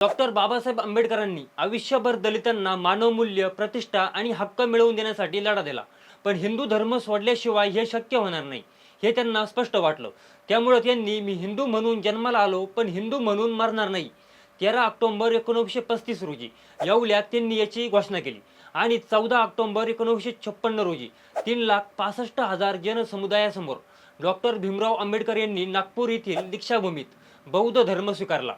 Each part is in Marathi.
डॉक्टर बाबासाहेब आंबेडकरांनी आयुष्यभर दलितांना मानवमूल्य प्रतिष्ठा आणि हक्क मिळवून देण्यासाठी लढा दिला. पण हिंदू धर्म सोडल्याशिवाय हे शक्य होणार नाही हे त्यांना स्पष्ट वाटलं. त्यामुळे त्यांनी मी हिंदू म्हणून जन्माला आलो पण हिंदू म्हणून मरणार नाही. तेरा ऑक्टोंबर एकोणीसशे पस्तीस रोजी येवल्यात त्यांनी याची घोषणा केली. आणि चौदा ऑक्टोंबर एकोणीसशे छप्पन्न रोजी तीन लाख पासष्ट हजार जनसमुदायासमोर डॉक्टर भीमराव आंबेडकर यांनी नागपूर येथील दीक्षाभूमीत बौद्ध धर्म स्वीकारला.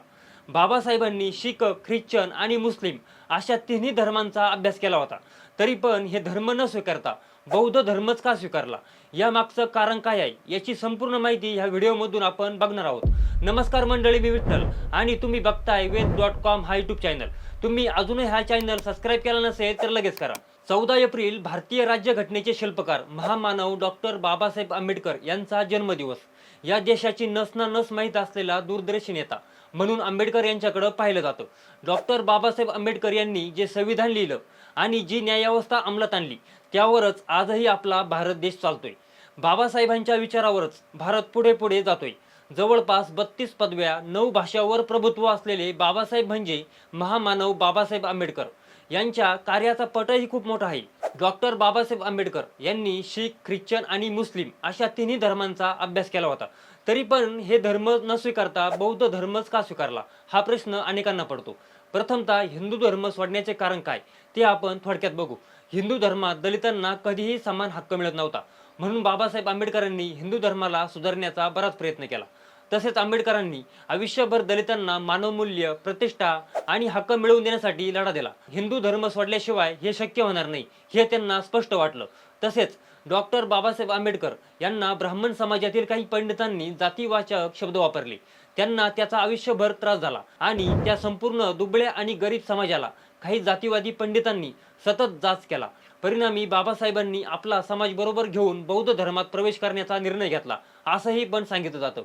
बाबासाहेबांनी शीख ख्रिश्चन आणि मुस्लिम अशा तिन्ही धर्मांचा अभ्यास केला होता. तरी पण हे धर्म न स्वीकारता बौद्ध धर्मच का स्वीकारला? या मागचं कारण काय आहे? याची संपूर्ण माहिती ह्या व्हिडिओमधून आपण बघणार आहोत. नमस्कार मंडळी मी विठ्ठल आणि तुम्ही बघताय वेद डॉट कॉम हा युट्यूब चॅनल. तुम्ही अजूनही हा चॅनल सबस्क्राईब केला नसेल तर लगेच करा. चौदा एप्रिल भारतीय राज्यघटनेचे शिल्पकार महामानव डॉक्टर बाबासाहेब आंबेडकर यांचा जन्मदिवस. या देशाची नस ना नस माहीत असलेला दूरदर्शी नेता म्हणून आंबेडकर यांच्याकडे पाहिलं जातं. डॉक्टर बाबासाहेब आंबेडकर यांनी जे संविधान लिहिलं आणि जी न्यायव्यवस्था अंमलात आणली त्यावरच आजही आपला भारत देश चालतोय. बाबासाहेबांच्या विचारावरच भारत पुढे पुढे जातोय. जवळपास बत्तीस पदव्या नऊ भाषावर प्रभुत्व असलेले बाबासाहेब म्हणजे महामानव बाबासाहेब आंबेडकर. यांच्या कार्याचा पटही खूप मोठा आहे. डॉक्टर बाबासाहेब आंबेडकर यांनी शीख ख्रिश्चन आणि मुस्लिम अशा तिन्ही धर्मांचा अभ्यास केला होता. तरी पण हे धर्म न स्वीकारता बौद्ध धर्मच का स्वीकारला? हा प्रश्न अनेकांना पडतो. प्रथमतः हिंदू धर्म सोडण्याचे कारण काय? ते आपण थोडक्यात बघू. हिंदू धर्मात दलितांना कधीही समान हक्क मिळत नव्हता. म्हणून बाबासाहेब आंबेडकरांनी हिंदू धर्माला सुधारण्याचा बराच प्रयत्न केला. तसेच आंबेडकरांनी आयुष्यभर दलितांना मानवमूल्य प्रतिष्ठा आणि हक्क मिळवून देण्यासाठी लढा दिला. हिंदू धर्म सोडल्याशिवाय हे शक्य होणार नाही हे त्यांना स्पष्ट वाटलं. तसेच डॉक्टर बाबासाहेब आंबेडकर यांना ब्राह्मण समाजातील काही पंडितांनी जातीवाचक शब्द वापरले. त्यांना त्याचा आयुष्यभर त्रास झाला आणि त्या संपूर्ण दुबळ्या आणि गरीब समाजाला काही जातीवादी पंडितांनी सतत जाच केला. परिणामी बाबासाहेबांनी आपला समाज बरोबर घेऊन बौद्ध धर्मात प्रवेश करण्याचा निर्णय घेतला असंही पण सांगितलं जातं.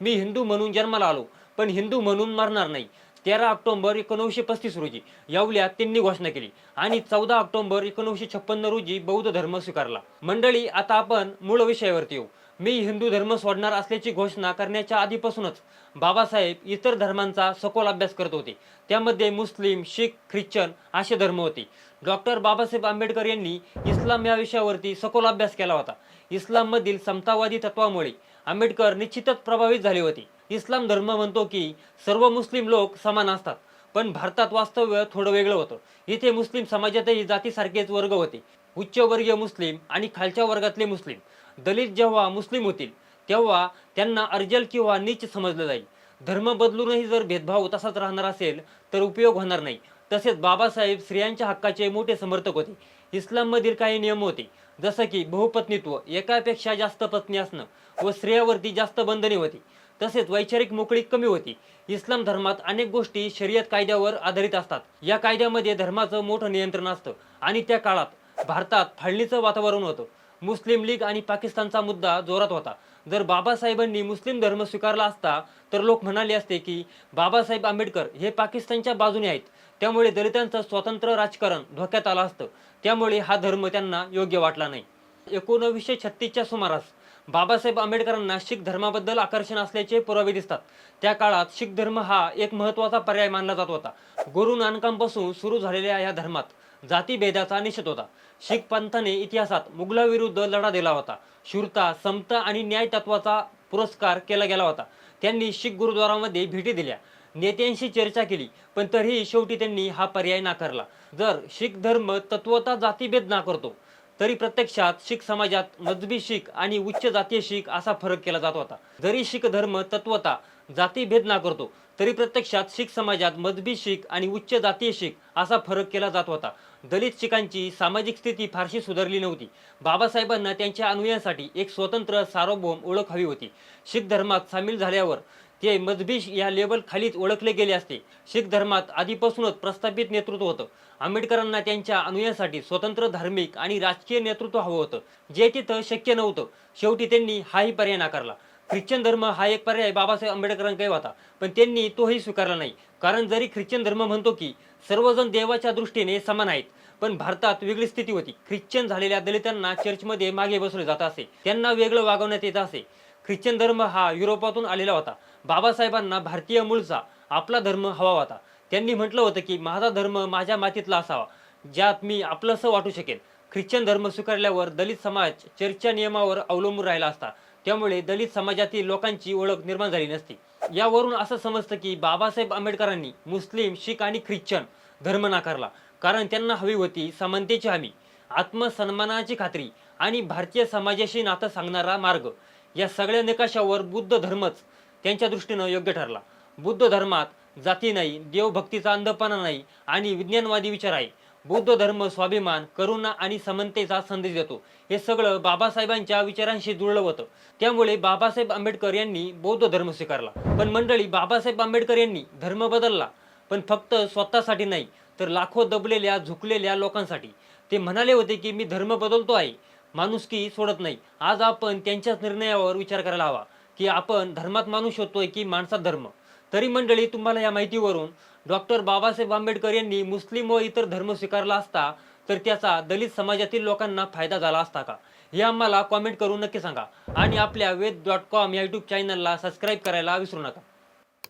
मी हिंदू म्हणून जन्माला आलो पण हिंदू म्हणून मरणार नाही. तेरा ऑक्टोबर एकोणीसशे पस्तीस रोजी येवल्यात त्यांनी घोषणा केली आणि चौदा ऑक्टोबर एकोणीसशे छप्पन्न रोजी बौद्ध धर्म स्वीकारला. मंडळी आता आपण मूळ विषयावरती येऊ. मी हिंदू धर्म सोडणार असल्याची घोषणा करण्याच्या आधीपासूनच बाबासाहेब इतर धर्मांचा सखोल अभ्यास करत होते. त्यामध्ये मुस्लिम शीख ख्रिश्चन असे धर्म होते. डॉक्टर बाबासाहेब आंबेडकर यांनी इस्लाम या विषयावरती सखोल अभ्यास केला होता. इस्लाममधील समतावादी तत्वामुळे आंबेडकर निश्चितच प्रभावित झाले होते. इस्लाम धर्म म्हणतो की सर्व मुस्लिम लोक समान असतात. पण भारतात वास्तव्य थोडं वेगळं होतं. इथे मुस्लिम समाजातही जातीसारखेच वर्ग होते. उच्चवर्गीय मुस्लिम आणि खालच्या वर्गातले मुस्लिम. दलित जेव्हा मुस्लिम होतील तेव्हा त्यांना अर्जल किंवा नीच समजलं जाईल. धर्म बदलूनही जर भेदभाव तसाच राहणार असेल तर उपयोग होणार नाही. तसेच बाबासाहेब स्त्रियांच्या हक्काचे मोठे समर्थक होते. इस्लाममधील काही नियम होते. जसं की बहुपत्नीत्व एकापेक्षा जास्त पत्नी असणं व स्त्रियावरती जास्त बंधने होती. तसेच वैचारिक मोकळीक कमी होती. इस्लाम धर्मात अनेक गोष्टी शर्यत कायद्यावर आधारित असतात. या कायद्यामध्ये धर्माचं मोठं नियंत्रण असतं आणि त्या काळात भारतात फाळणीचं वातावरण होतं. मुस्लिम लीग आणि पाकिस्तानचा मुद्दा जोरात होता. जर बाबासाहेबांनी मुस्लिम धर्म स्वीकारला असता तर लोक म्हणाले असते की बाबासाहेब आंबेडकर हे पाकिस्तानच्या बाजूने आहेत. त्यामुळे दलितांचं स्वतंत्र राजकारण धोक्यात आलं असतं. त्यामुळे हा धर्म त्यांना योग्य वाटला नाही. एकोणवीसशे छत्तीसच्या सुमारास बाबासाहेब आंबेडकरांना शीख धर्माबद्दल आकर्षण असल्याचे पुरावे दिसतात. त्या काळात शीख धर्म हा एक महत्त्वाचा पर्याय मानला जात होता. गुरु नानकांपासून सुरू झालेल्या या धर्मात जातीभेदाचा निषेध होता. शीख पंथाने इतिहासात मुघलाविरुद्ध लढा दिला होता. शूरता समता आणि न्याय तत्वाचा पुरस्कार केला गेला होता. त्यांनी शीख गुरुद्वारामध्ये भेटी दिल्या. नेत्यांशी चर्चा केली पण तरीही शेवटी त्यांनी हा पर्याय नाकारला. जर शीख धर्म तत्वता जातीभेद नाकारतो तरी प्रत्यक्षात शीख समाजात मजबी शीख आणि उच्च जातीय शीख असा फरक केला जात होता. जरी शीख धर्म तत्वता जातीभेद नाकारतो तरी प्रत्यक्षात शीख समाजात मजबी शीख आणि उच्च जातीय शीख असा फरक केला जात होता. दलित शिखांची सामाजिक स्थिती फारशी सुधारली नव्हती. बाबासाहेबांना त्यांच्या अनुयायांसाठी एक स्वतंत्र सार्वभौम ओळख हवी होती. शीख धर्मात सामील झाल्यावर ते मजबी या लेबल खालीच ओळखले गेले असते. शीख धर्मात आधीपासूनच प्रस्थापित नेतृत्व होतं. आंबेडकरांना त्यांच्या अनुयायांसाठी स्वतंत्र धार्मिक आणि राजकीय नेतृत्व हवं होतं. जे तिथं शक्य नव्हतं. शेवटी त्यांनी हाही पर्याय नाकारला. ख्रिश्चन धर्म हा एक पर्याय बाबासाहेब आंबेडकरांकडे होता. पण त्यांनी तोही स्वीकारला नाही. कारण जरी ख्रिश्चन धर्म म्हणतो की सर्वजण देवाच्या दृष्टीने समान आहेत पण भारतात वेगळी स्थिती होती. ख्रिश्चन झालेल्या दलितांना चर्चमध्ये मागे बसवले जात असे. त्यांना वेगळं वागवण्यात येत असे. ख्रिश्चन धर्म हा युरोपातून आलेला होता. बाबासाहेबांना भारतीय मूळचा आपला धर्म हवा होता. त्यांनी म्हटलं होतं की माझा धर्म माझ्या मातीतला असावा ज्यात मी आपलंसं वाटू शकेल ख्रिश्चन धर्म स्वीकारल्यावर दलित समाज चर्चच्या नियमावर अवलंबून राहिला असता. त्यामुळे दलित समाजातील लोकांची ओळख निर्माण झाली नसती. यावरून असं समजतं की बाबासाहेब आंबेडकरांनी मुस्लिम शीख आणि ख्रिश्चन धर्म नाकारला. कारण त्यांना हवी होती समानतेची हमी आत्मसन्मानाची खात्री आणि भारतीय समाजाशी नातं सांगणारा मार्ग. या सगळ्या निकषावर बुद्ध धर्मच त्यांच्या दृष्टीनं योग्य ठरला. बुद्ध धर्मात जाती नाही देवभक्तीचा अंधपणा नाही आणि विज्ञानवादी विचार आहे. बौद्ध धर्म स्वाभिमान करुणा आणि समनतेचा संदेश देतो. हे सगळं बाबासाहेबांच्या विचारांशी जुळलं होतं. त्यामुळे बाबासाहेब आंबेडकर यांनी बौद्ध धर्म स्वीकारला. पण मंडळी बाबासाहेब आंबेडकर यांनी धर्म बदलला. पण फक्त स्वतःसाठी नाही तर लाखो दबलेल्या झुकलेल्या लोकांसाठी. ते म्हणाले होते की मी धर्म बदलतो आहे. माणुसकी सोडत नाही. आज आपण त्यांच्याच निर्णयावर विचार करायला हवा की आपण धर्मात माणूस शोधतोय की माणसात धर्म. तरी मंडळी तुम्हाला या माहितीवरून डॉक्टर बाबासाहेब आंबेडकर यांनी मुस्लिम व इतर धर्म स्वीकारला असता तर त्याचा दलित समाजातील लोकांना फायदा झाला असता का? हे आम्हाला कॉमेंट करून नक्की सांगा. आणि आपल्या वेद डॉट कॉम या यूट्यूब चॅनलला सबस्क्राईब करायला विसरू नका.